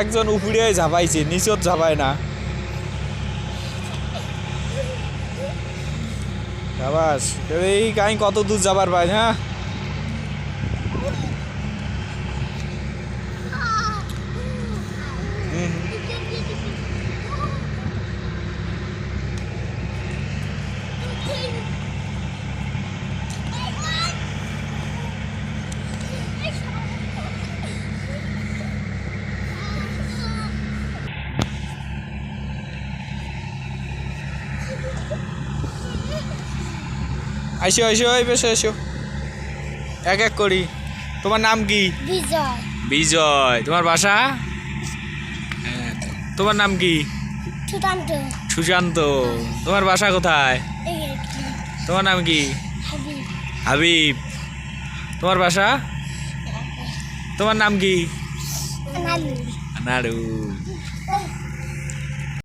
একজন উপরে ঝাপাইছে নিচত ঝাপায় না। যাবাস এই কাহিনী কত দূর যাবার ভাই হ্যাঁ? আইসো আইসো এই বেশো এসো এক এক করি। তোমার নাম কি? বিজয়। বিজয়। তোমার বাসা? হ্যাঁ, তোমার নাম কি? সুশান্ত। তোমার বাসা কোথায়? তোমার নাম কি? হাবিব। তোমার বাসা? তোমার নাম কি? নাড়ু